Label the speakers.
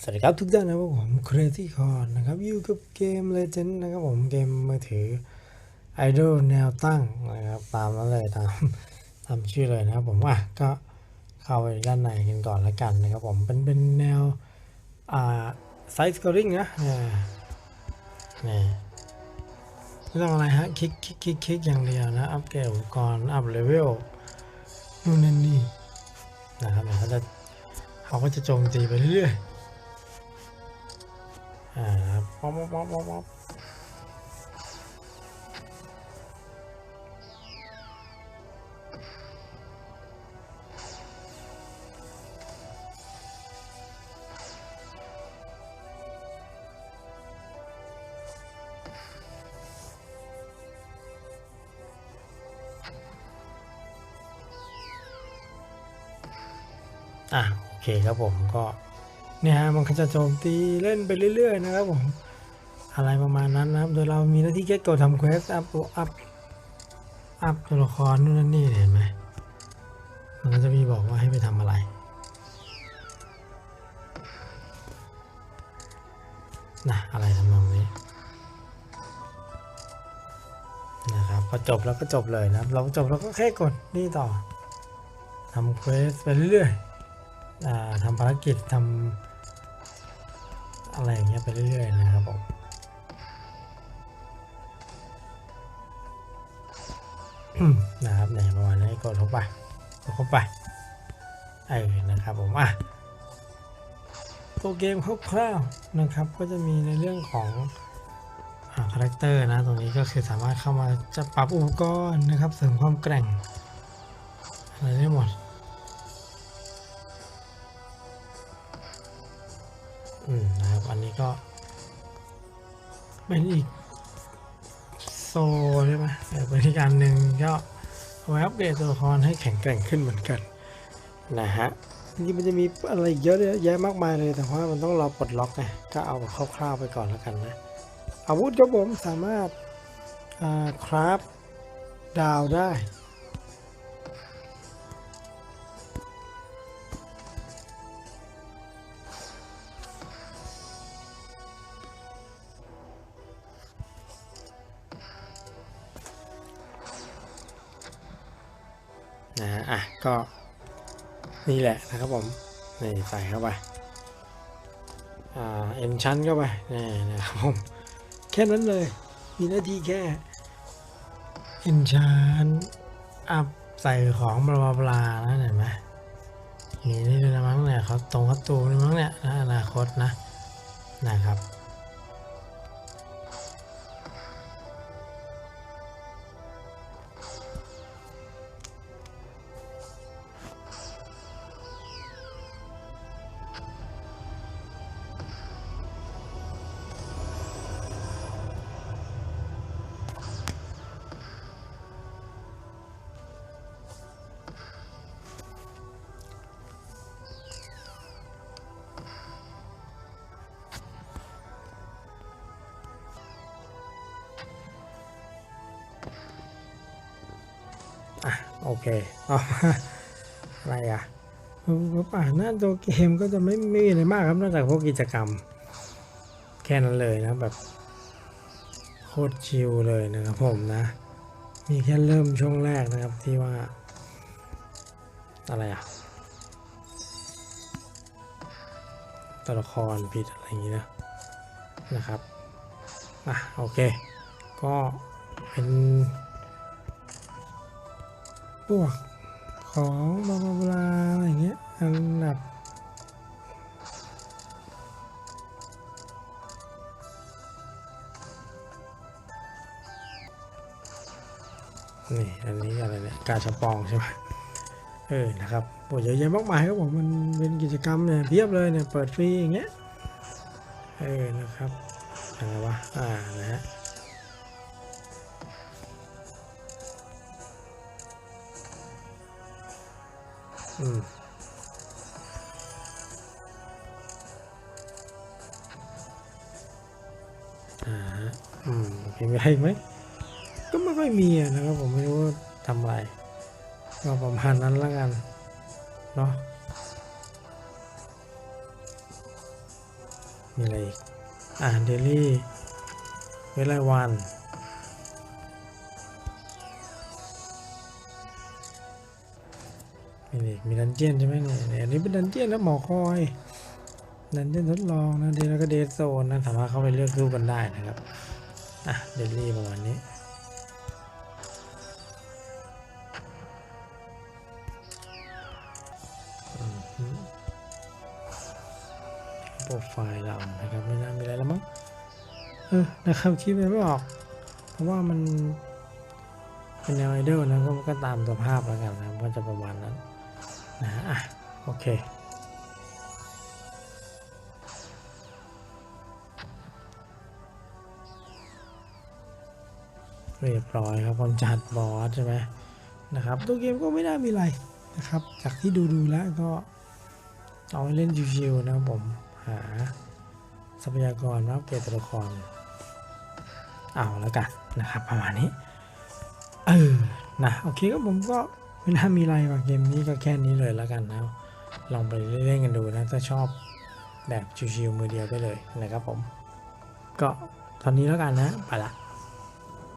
Speaker 1: สวัสดีครับทุกท่านนะครับผม Crazy c o r นะครับอยู่กับเกม Legend นะครับผมเกมมือถือ Idol แนวตั้งนะครับตามนั้นเลยตามตามชื่อเลยนะครับผมอะก็เข้าไปด้านในกันก่อนละกันนะครับผมเป็นเป็นแนวอ่าไซส์ scoring นะอ่นี่เรื่องอะไรฮะคลิกคลิกคลิกคลิกอย่างเดียวนะอัปเกรดอุปกรณ์อัพเลเวลนู่นนั่นนี่นะครับเดี๋ยวเขาจะเขาก็จะโจมตีไปเรื่อยๆ อ่าครับป๊อปป๊อปป๊อปป๊อปป๊อปอะโอเคครับผมก็ เนี่ยฮะมันก็จะโจมตีเล่นไปเรื่อย ๆ นะครับผมอะไรประมาณนั้นนะครับ โดยเรามีหน้าที่แค่กดทำเควสอัพอัพอัพตัวละครนู่นนี่เห็นไหมมันก็จะมีบอกว่าให้ไปทำอะไรนะอะไรทำนองนี้นะครับพอจบแล้วก็จบเลยนะครับเราจบเราก็แค่กดนี่ต่อทำเควสไปเรื่อยๆ ทำภารกิจทำอะไรอย่างเงี้ยไปเรื่อยๆนะครับผมนะครับเนี่ยประมาณนี้กดเข้าไปกดเข้าไปเออนะครับผมอะตัวเกมคร่าวๆนะครับก็จะมีในเรื่องของอ่าคาแรคเตอร์นะตรงนี้ก็คือสามารถเข้ามาจะปรับอุปกรณ์นะครับเสริมความแกร่งอะไรได้หมด อืมนะครับ อันนี้ก็เป็นอีกโซใช่ไหมเออเป็นอีกอันหนึ่งก็เอาไว้อัปเดตัวละครให้แข็งแกร่งขึ้นเหมือนกันนะฮะจริงๆมันจะมีอะไรอีกเยอะแยะมากมายเลยแต่ว่ามันต้องรอปลดล็อกไงก็เอาแบบคร่าวๆไปก่อนแล้วกันนะ อาวุธครับผมสามารถคราฟดาวได้ นะฮะอะก็นี่แหละนะครับผมนี่ใส่เข้าไปอ่าเอ็นชั้นเข้าไปนี่นะครับผมแค่นั้นเลยมีหน้าที่แค่เอ็นชั้นอัพใส่ของบลาบลาบลานะเห็นไหมนี่นี่ดูนะมั้งเนี่ยเขาตรงเขาตูนี่มั้งเนี่ยนะอนาคตนะนะครับ อะโอเคเอาอะไรอะปุ๊บอะหน้าตัวเกมก็จะไม่ไม่มีอะไรมากครับนอกจากพวกกิจกรรม แค่นั้นเลยนะแบบโคตรชิลเลยนะครับผมนะ มีแค่เริ่มช่วงแรกนะครับที่ว่า อะไรอะตัวละครผิดอะไรอย่างนี้นะนะครับ อะ โอเค ก็เป็น พวกของบลาบลาบลาอะไรอย่างเงี้ยอันดับนี่อันนี้อะไรเนี่ยกาชาปองใช่ไหมเออนะครับโอ้เยอะแยะมากมายครับผมมันเป็นกิจกรรมเนี่ยเพียบเลยเนี่ยเปิดฟรีอย่างเงี้ยเออนะครับอะไรวะอ่านะฮะ อืมอ่าฮะอืมโอเคมีอะไรอีกไหม ก็ไม่ค่อยมีอะนะครับ ผมไม่รู้ว่าทำอะไรก็ประมาณนั้นแล้วกัน เนาะมีอะไรอีกอ่าเดลี่เวลาวัน มีอะไรอีกมีดันเจียนใช่ไหมเนี่ยอันนี้เป็นดันเจียนแล้วหมอคอยดันเจียนทดลองนะเดแล้วก็เดทโซนนะสามารถเข้าไปเลือกสู้กันได้นะครับอะเดลี่ประมาณนี้โปรไฟล์เรานะครับไม่น่ามีอะไรแล้วมั้งเออนะครับคิดไปไม่ออก เพราะว่ามันเป็นแนวไอดอลนะก็ก็ตามสภาพแล้วกันนะก็จะประมาณนั้น นะอะโอเคเรียบร้อยครับผมจัดบอสใช่ไหมนะครับตัวเกมก็ไม่น่ามีอะไรนะครับ จากที่ดูดูแล้วก็เอาไว้เล่นชิวๆนะครับผมหาทรัพยากรมาอัปเกรดตัวละครเอาแล้วกันนะครับประมาณนี้เออนะโอเคก็ผมก็ ไม่น่ามีอะไรว่ะเกมนี้ก็แค่นี้เลยแล้วกันนะลองไปเล่นๆกันดูนะถ้าชอบแบบชิวๆมือเดียวได้เลยนะครับผม ก็ตอนนี้แล้วกันนะ ไปละ